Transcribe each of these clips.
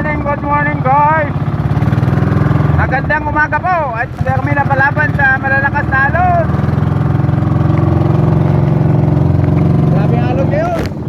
morning, good morning guys. Magandang umaga po at kami napalaban sa malalakas na alon. Grabe alon ngayon.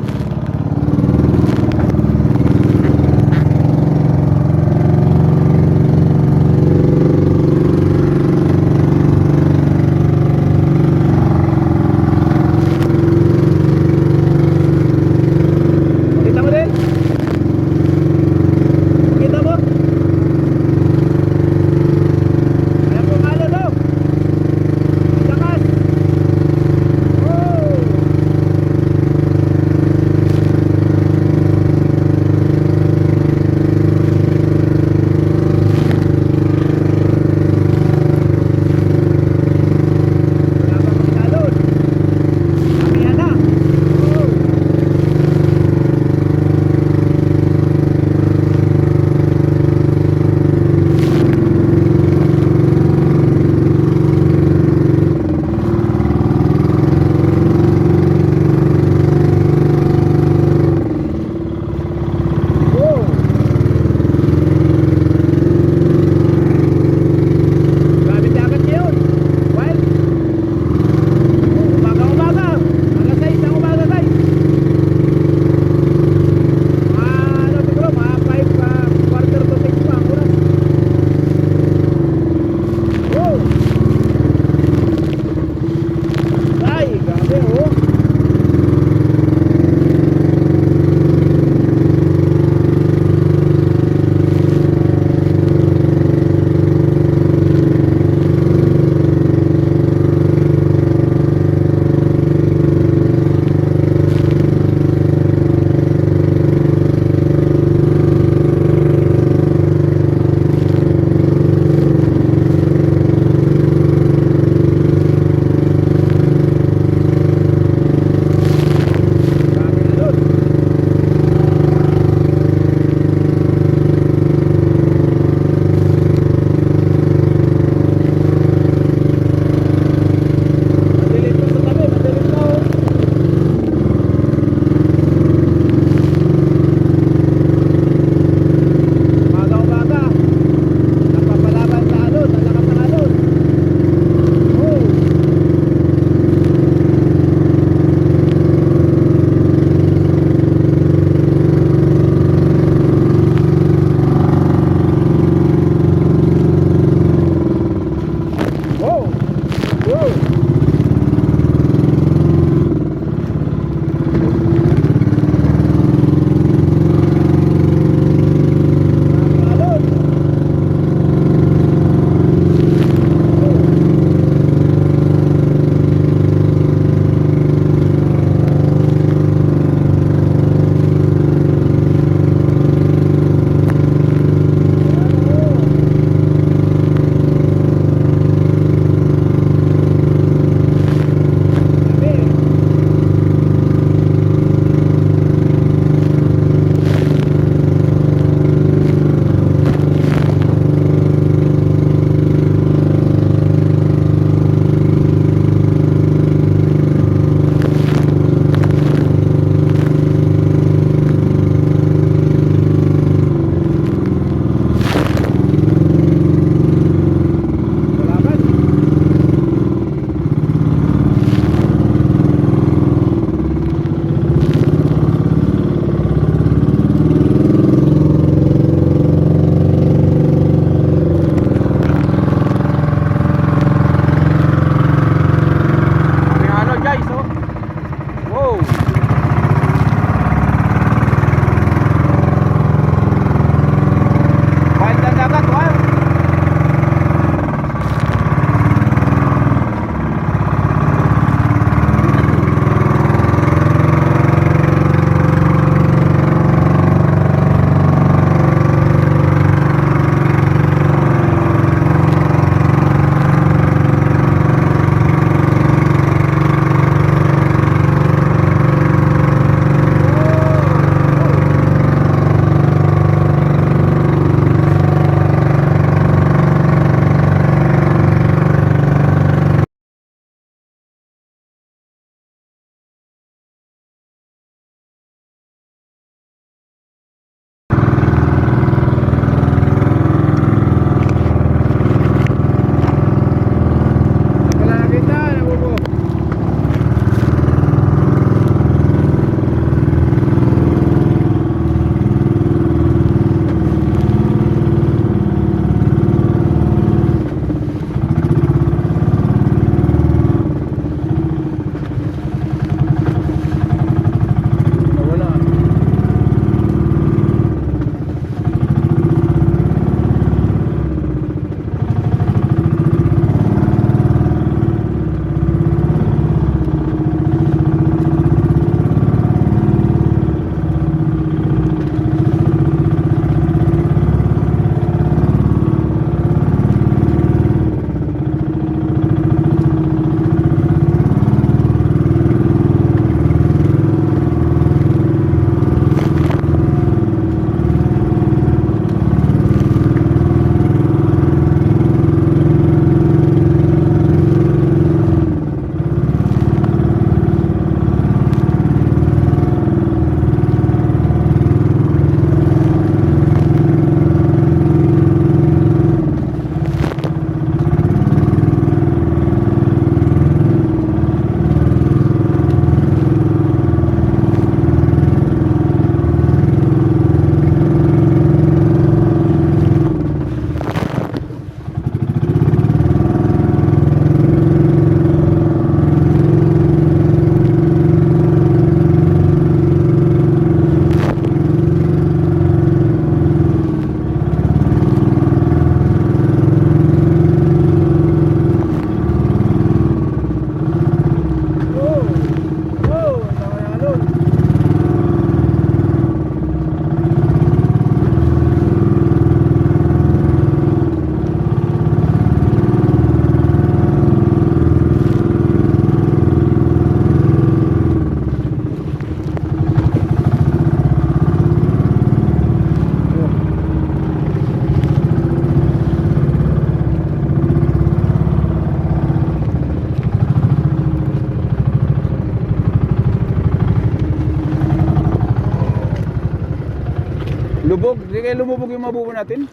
Hindi kayo lumubog yung mabubo natin?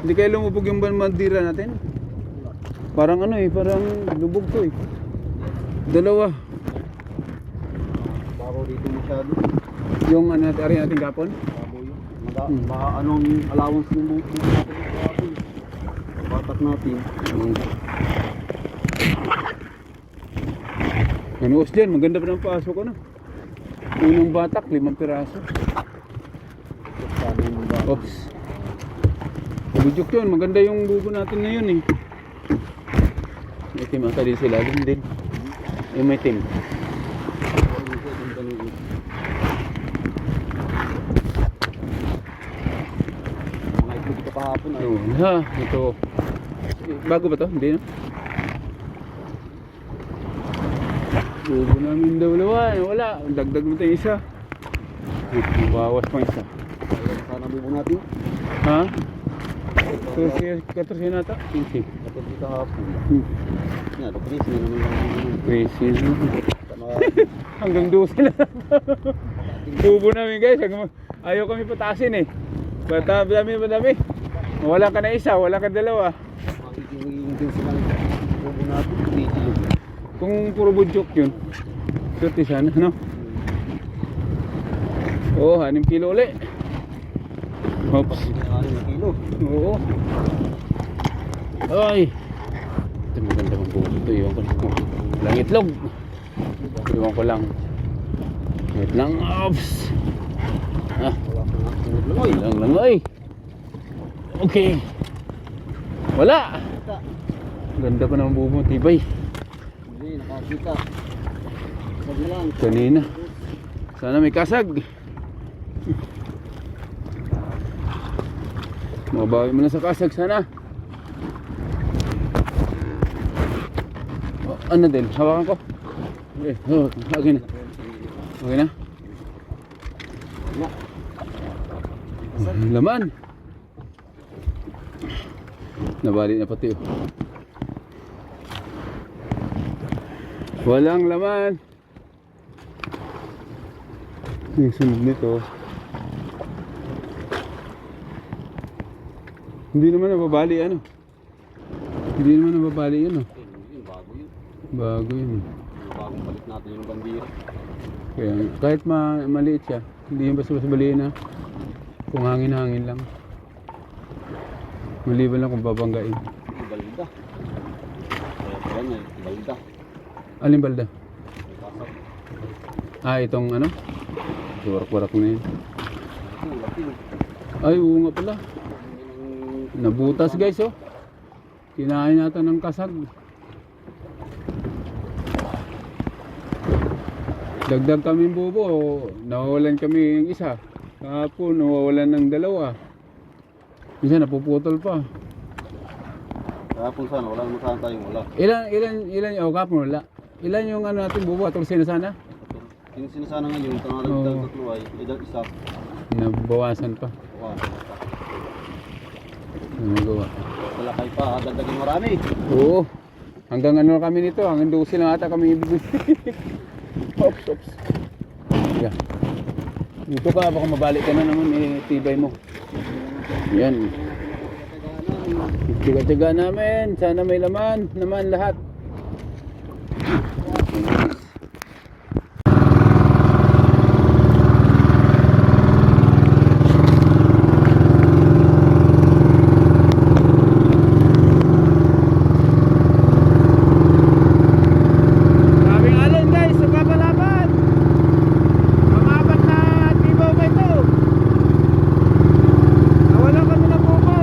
Hindi kayo lumubog yung bandira natin? Parang ano eh, parang lubog to eh. Dalawa. Baro dito masyado. Yung ano ari natin kapon? Hmm. baka anong allowance ng buko natin. Batak natin. Ano os dyan, maganda pa ng pasok ano? Unang batak, limang piraso. Oops. Bujuk yun, maganda yung bubo natin na yun eh. May tim ata din sila, din din. Yung may tim. Mga itlog ito kahapon ay. Ayun ha, ito. Bago ba to? Hindi na? Bubo namin daw lawan, wala. Dagdag mo tayo isa. Bawas pang isa. Sana bubo natin. Ha? 14, 14 nata? 15. Kapag di kahapon. Hmm. Yan, ito Chris. Yan naman Crazy. Tama. Hanggang 12 na. Bubo namin guys. Ayaw kami patasin eh. Bata, dami dami. Wala ka na isa, wala ka dalawa. Kung puro budyok yun. Swerte sana, no? Oh, 6 kilo ulit. Oops. Oo. Ay. Ito maganda mong buko ito. Iwan ko lang. Walang itlog. Iwan ko lang. Wait lang. Oops. Ah, lang. Lang ay. Okay. Wala. Ganda pa ng bubo. Tibay. Hindi, nakakita. Kanina. Sana may kasag. Mabawi mo na sa kasag sana. Oh, ano din? Hawakan ko. Okay, oh, okay na. Okay na? Laman. Nabali na pati. oh. Walang laman. Yung sunod nito. Hindi naman nababali ano. Hindi naman nababali yun oh. Yun, bago yun. Bago yun. bagong palit natin yung bandira. Kaya kahit ma maliit siya, hindi yung basta-basta baliin na. Kung hangin-hangin lang. Maliban lang kung babanggain. Ibalda. Kaya pala niya, ibalda. Alin balda? Ah, itong ano? Warak-warak na yun. Ay, oo nga pala. Nabutas guys oh. Kinain yata ng kasag. Dagdag kami bubo, nawawalan kami yung isa. Kahapon, nawawalan ng dalawa. Minsan napuputol pa. Kahapon sana, wala naman sana tayong wala. Ilan, ilan, ilan, oh kahapon wala. Ilan yung ano natin bubo, atong na sana? Yung sinasana ngayon, Oo. oh. tatlo ay, edad isa. Nabawasan pa. Wow. Magawa? Wala kayo pa, dagdagin marami. Oo. Hanggang ano kami nito, hanggang 12 lang ata kami ibig Ops, ops. Yeah. Dito ka, baka mabalik ka na naman, eh, tibay mo. Yan. Tiga-tiga namin, sana may laman, naman lahat. Daming alon guys, sa papalaban. Mamapat na tibaw pa ito. Nawala kami ng buko.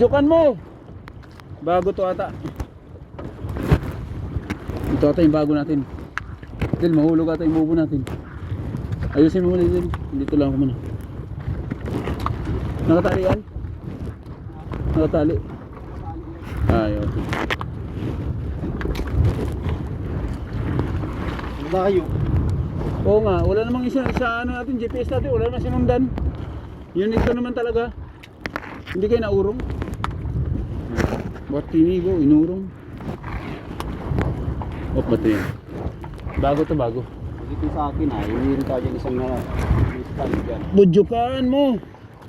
Budyokan mo! Bago to ata. Ito ata yung bago natin. Del, mahulog ata yung bubo natin. Ayusin mo muna Del. Dito lang ako muna. Nakatali yan? Nakatali. Ay, okay. Layo. Oo nga, wala namang isa sa ano natin, GPS natin, wala namang sinundan. Yun ito naman talaga. Hindi kayo naurong. Ba't tinigo, inurong? O, ba't yun? Bago to bago. Dito sa akin ah, yung meron tayo dyan isang na stand dyan. Budyokan mo!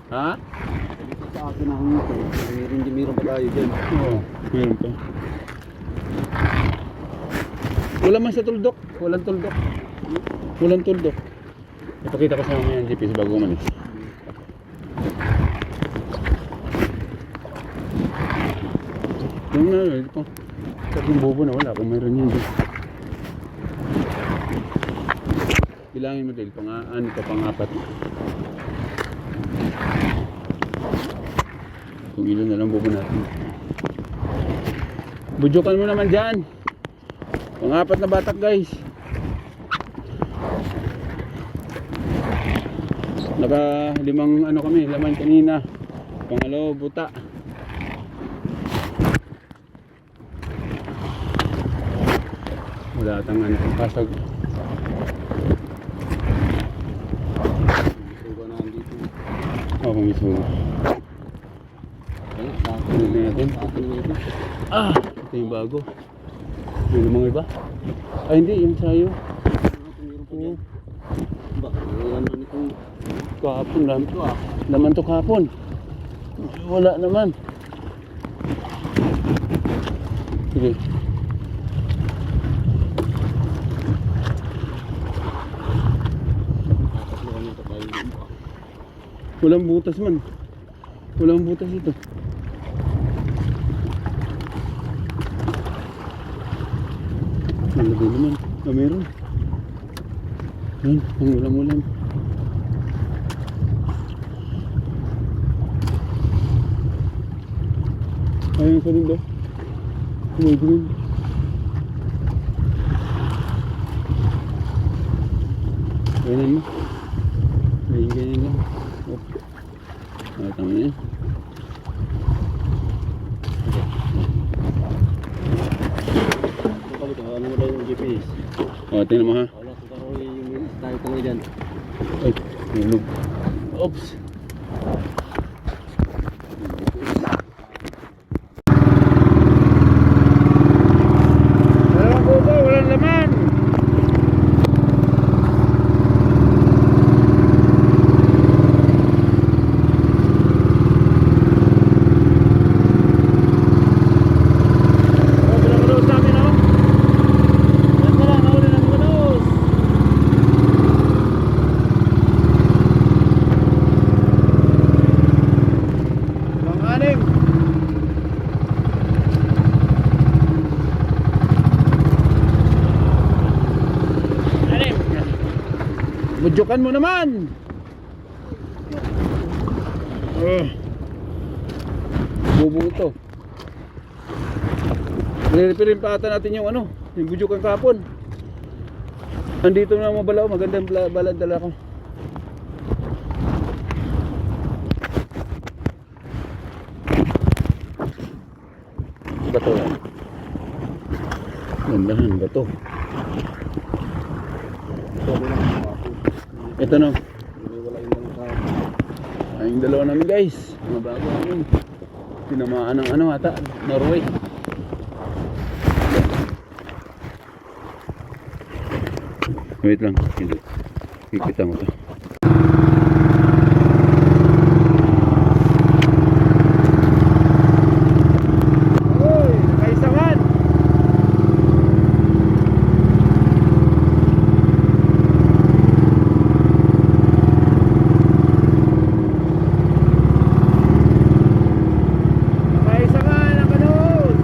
Ha? Dito sa akin ah, ito. Meron din, meron pa tayo dyan. Oo, meron pa. Wala man sa tuldok. Walang tuldok. Walang tuldok. Ipakita ko sa mga yung GPS bago umalis. Yung na, ito. Tatlong bobo na wala kung mayroon yun. Bilangin mo dahil pang ano to, pang-apat. Kung ilan na lang bobo natin. Budyokan mo naman dyan. Pang-apat na batak guys. Naka limang ano kami, laman kanina. Pangalo, buta. Wala atang ano, pasag. Ba na dito? Oh, akin. Ano natin? Ah, ito yung bago. May lumang iba? Ay hindi, yung sayo. Nito. Kahapon lang. Ito ah. Laman to kahapon. Wala naman. Sige. Tatlo na ito tayo. Walang butas man. Walang butas ito. Malagay naman. Ah, meron. Yan, ang ulam-ulam. Ayun sa dulo. May green. Ganyan mo. Ganyan ganyan lang. Oh. Ah, tama na yan. Ito kami ito. Ano mo daw yung GPS? Oh, tingnan mo ha. Wala ko karo yung tayo ko dyan. Ay, nilog. Oops. Dalawang kubo, walang laman. Oh, pinapanood namin, oh. Yan pala, nahuli ng manos. Pang-anim. Anim. Budyokan mo naman. Oh. Bubo ito. Nilipirin pa ata natin yung ano, yung budyokan kapon. Andito na mga balaw, magandang bala- balad dala ko. Bato yan. Gandahan, bato. Mo lang. Ito no, wala yung lang sa ay yung dalawa namin guys. Mga bago namin. Tinamaan ng ano ata, Norway. Wait lang, hindi. Kikita mo to. Uy, nakaisangan! Nakaisangan ang kanos!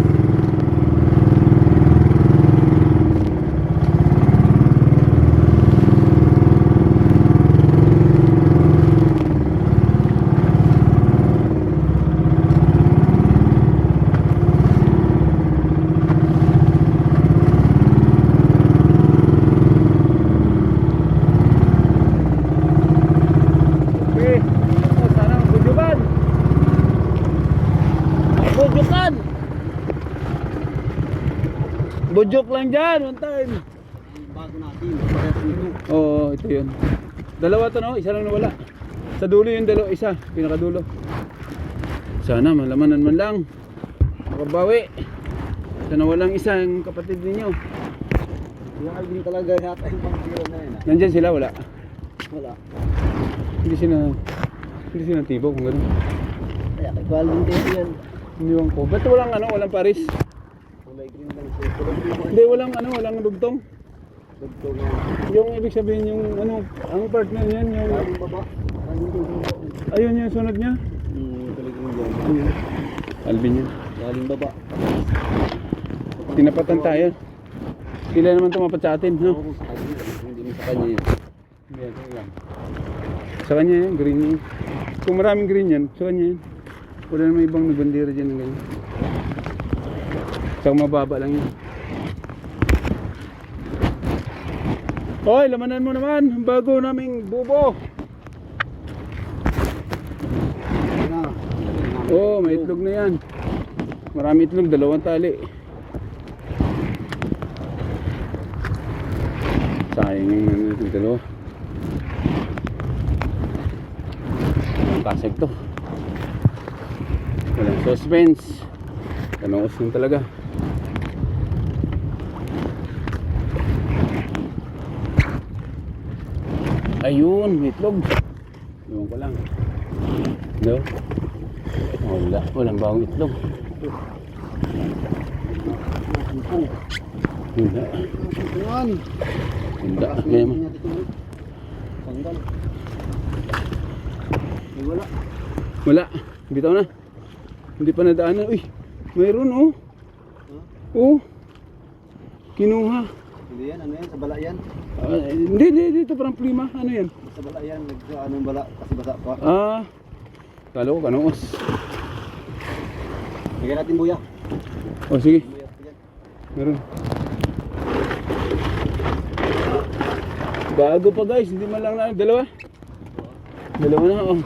Budyok lang dyan, one time. Bago natin. Oo, ito yun. Dalawa to no, isa lang nawala. Sa dulo yung dalawa, isa, pinakadulo. Sana malamanan man lang. Makabawi. Sana walang isa yung kapatid ninyo. Yung Alvin talaga yung pang tiro na yun. ah. Nandyan sila, wala. Wala. Hindi sila, hindi sila tibo kung gano'n. Kaya kay Alvin din yan. Iniwan ko. Ba't walang ano, walang paris? Kulay green lang siya. Hindi, walang ano, walang. Dugtong nga. Yung ibig sabihin yung ano, ang partner niyan, yung, baba. Ayun yung sunod niya. Hmm, green yan. Ayun. Alvin yun. Galing baba. Tinapatan tayo. Sila naman tumapat sa atin, no? Sa. Hindi sa kanya yun. Sa kanya yan, green yun. Kung maraming green yan, sa kanya yan. Wala naman ibang nabandera dyan ng ganyan. Saka mababa lang yan. Hoy, lamanan mo naman. Ang bago naming bubo. Oh, may itlog na yan. Marami itlog, dalawang tali. Sayang yung ano yung dalawa. Kasag to. Walang suspense. Kanoos lang talaga. Ayun, itlog. Iwan ko lang. No? Wala, walang bawang itlog. Wala. Wala. Kaya mo. Wala. Wala. Bitaw na. Hindi pa nadaanan. Uy, mayroon oh. Huh? Oh. Kinuha. Hindi yan, ano yan, sa bala yan. Ah, hindi, hindi, dito parang prima. Ano yan? Sa bala yan, nag ano yung bala, kasi basa pa. Ah, kala ko kanoos. Lagyan natin buya. Oh, sige. Meron. Bago pa guys, hindi man lang na dalawa. Dalawa na oh.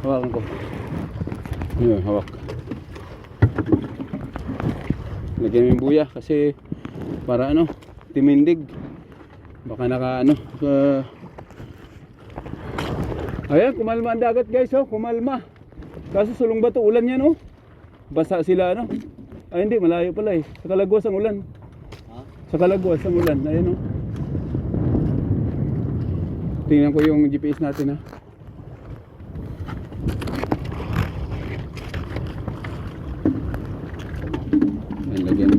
Hawakan ko. Yun, hawak. Lagyan mo yung buya kasi para ano, timindig. Baka naka ano, sa Ayan, kumalma ang dagat guys oh, kumalma. Kaso sulong ba to ulan yan oh. Basa sila ano. Ay hindi, malayo pala eh. Sa Kalagwas ang ulan. Sa Kalagwas ang ulan. Ayan oh. Tingnan ko yung GPS natin ha. Ayan, lagyan.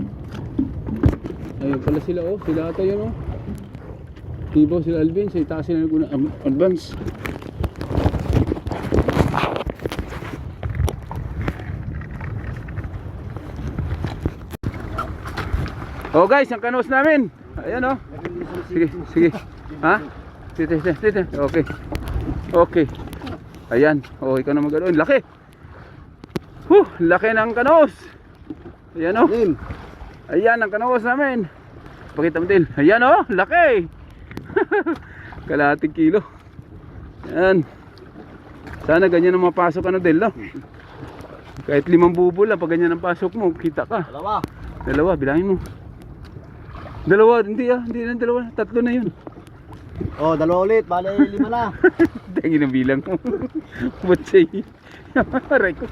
Ayun pala sila oh. Sila ata yun oh. Tibo sila Alvin. Sa itaas sila naguna um, advance. Oh guys, ang kanos namin. Ayan oh. Sige, sige. Ha? Sige, sige, sige. Okay. Okay. Ayan. Oh, ikaw na mag-ano. Laki. Huh, laki ng kanos. Ayan oh. Ayan ang kanos namin. Pakita mo din. Ayan oh, laki. Kalahating kilo. Ayan. Sana ganyan ang mapasok ano Del, no? Kahit limang bubo lang, pag ganyan ang pasok mo, kita ka. Dalawa. Dalawa, bilangin mo. Dalawa, hindi ah, hindi na dalawa, tatlo na yun. Oh, dalawa ulit. Bale, lima na. Tangin ang bilang mo. Ba't say? Aray ko.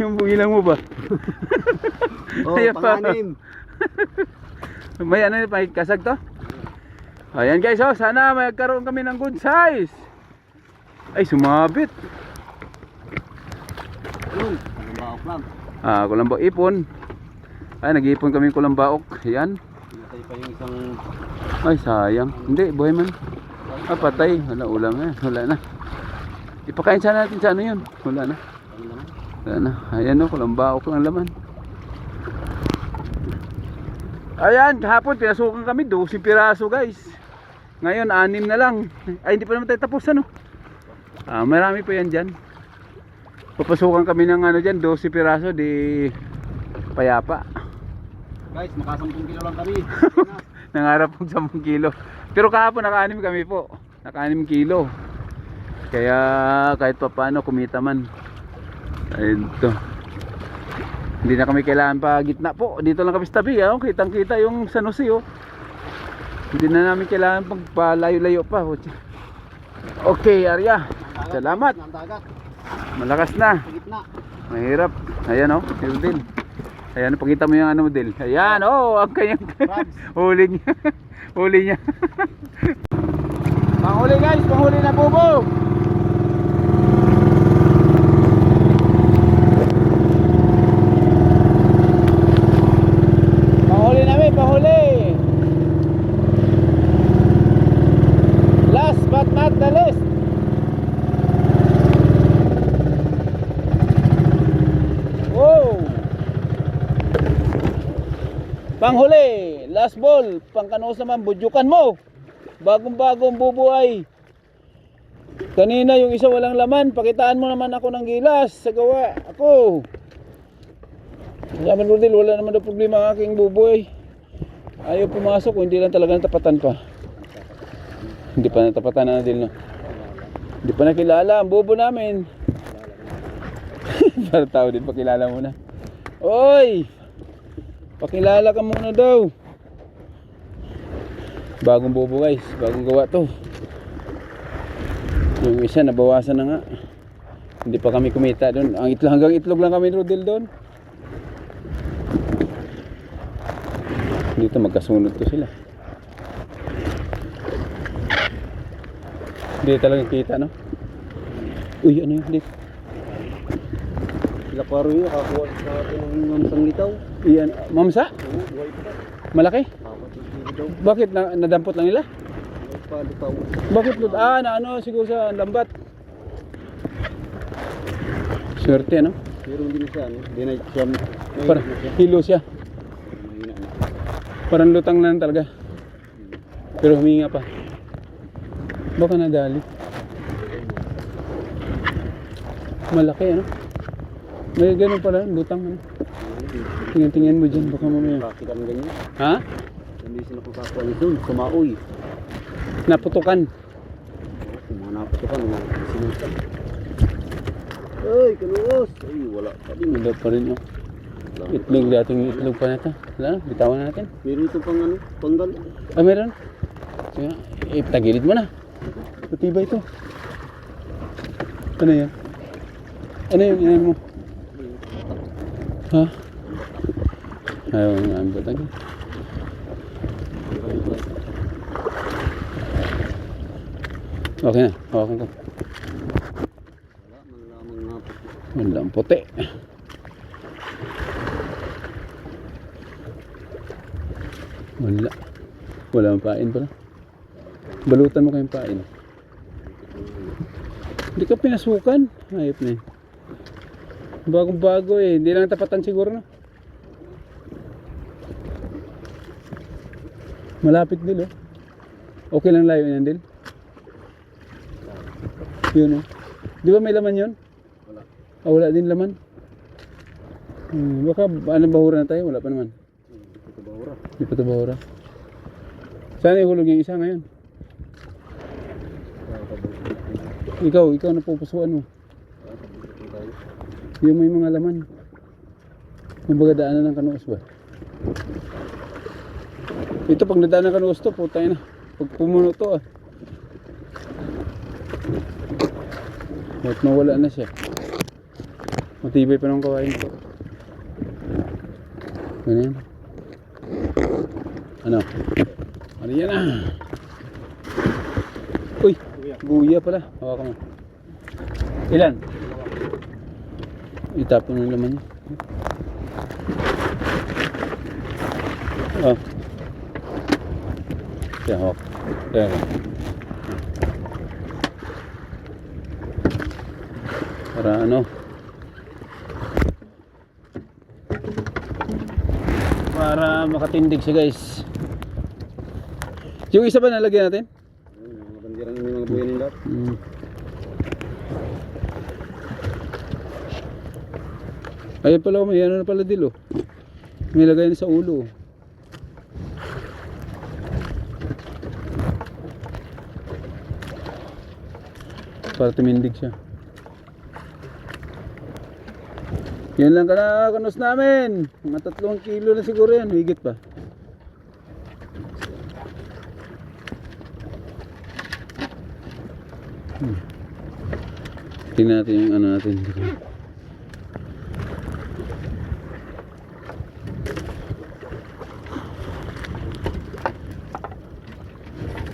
Yung bilang mo ba? Oh, panganim. May ano yung pakikasag to? Ayan guys, oh, sana magkaroon kami ng good size. Ay, sumabit. Yun. Ang baok lang. Ah, kulambaok ipon. Ay, nag-iipon kami kulambaok. Ayan. Pinatay pa yung isang... Ay, sayang. Hindi, buhay man. Ah, patay. Wala ulam eh. Wala na. Ipakain sana natin sa ano yun. Wala na. Wala na. Ayan o, kulambaok lang laman. Ayan, kahapon pinasukan kami 12 piraso guys. Ngayon, anim na lang. Ay, hindi pa naman tayo tapos ano. Ah, marami pa yan dyan. Papasukan kami ng ano dyan, 12 piraso, di payapa. Guys, makasampung kilo lang kami. Nangarap kong 10 kilo. Pero kahapon naka-anim kami po. Naka-anim kilo. Kaya kahit pa paano kumita man. Ayun to. Hindi na kami kailangan pa gitna po. Dito lang kami sa tabi. Oh. Kitang kita yung San Jose. Oh. Hindi na namin kailangan pagpalayo-layo pa. oh. Okay, Arya. Salamat. Malakas na. Mahirap. Ayan oh, yung din. Ayan, pakita mo yung ano model. Ayan, oh, ang kanyang huli niya. huli niya. panghuli guys, panghuli na bubo. Panghuli namin, panghuli. Last but not the least. Wow! Panghuli, last ball, pangkanos naman, budyukan mo. Bagong bagong bubuhay. Kanina yung isa walang laman, pakitaan mo naman ako ng gilas sa gawa. Ako. Sabi mo din, wala naman daw problema ang aking bubuhay. Ayaw pumasok, hindi lang talaga natapatan pa. Hindi pa natapatan na din, no? Hindi pa nakilala ang bubo namin. Para tao din, pakilala muna. Oy! Pakilala ka muna daw. Bagong bubo guys, bagong gawa to. Yung isa nabawasan na nga. Hindi pa kami kumita doon. Ang itlog hanggang itlog lang kami Rodel doon. Dito magkasunod to sila. Hindi talaga kita no. Uy, ano yun? Dito. Sila paro yun, nakakuha sa atin ng mamsang litaw. Iyan, mamsa? Malaki? Bakit na, nadampot lang nila? Bakit lut? Ah, na ano siguro sa lambat. Swerte ano? Pero hindi na siya, ano? Hindi na siya. may- Para na siya. hilo siya. Parang lutang lang talaga. Pero huminga pa. Baka nadali. Malaki ano? May ganun pala, lutang ano? Tingnan-tingnan mo dyan, baka mamaya. Bakit kami ganyan? Ha? Hindi sila kukakuha niya doon, kumaoy. Naputukan. Kung mga napatukan, mga sinusan. Ay, kaluos! Ay, wala pa din. Wala pa rin? Wala. Itlog dating itlog pa nito. Wala, bitawan na natin. Meron ito pang ano, panggal. Ah, meron? Sige, eh, tagilid mo na. Matibay ito. Ano yan? Ano yun? Inan mo? Ha? Ayaw nga ang batag. Okay na, hawakan ko. Wala, ang puti. Wala. Wala ang pain pala. Balutan mo kayong pain. Hindi ka pinasukan. Ayop na yun. Bagong bago eh. Hindi lang tapatan siguro na. Malapit din oh. Okay lang layo yan din. Yun oh. Di ba may laman yun? Wala. Ah, wala din laman. Hmm, baka ano bahura na tayo? Wala pa naman. Ito ba ora? Di pa ito bahura. Sana ihulog yung isa ngayon. Ikaw, ikaw na pupusuan mo. Yung may mga laman. Kumbaga daanan ng kanuos ba? Ito pag nadaan ng kanuos to, putay na. Pag pumuno to ah. At nawala na siya. Matibay pa ng kawain to. Ganyan. Ano? Ano yan ah? Uy! Buya pala. Hawakan mo. Ilan? Itapon ng laman niya. Oh. Kaya hawak. Kaya hawak. Para ano? Para makatindig siya guys. Yung isa ba nalagyan natin? Ayun, mga bandiran yung mga buhay nila. Mm. Pala, may ano na pala dilo. May lagay na sa ulo. Para tumindig siya. Yan lang kanakanos namin. Mga tatlong kilo na siguro yan. Higit pa. Hmm. Tingnan natin yung ano natin.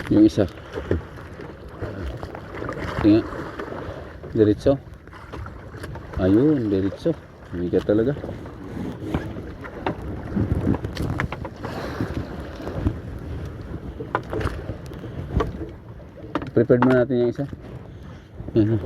Yung isa. Tingnan. Diretso. Ayun, diretso. Bigat talaga. Prepared mo natin yung isa. Yan.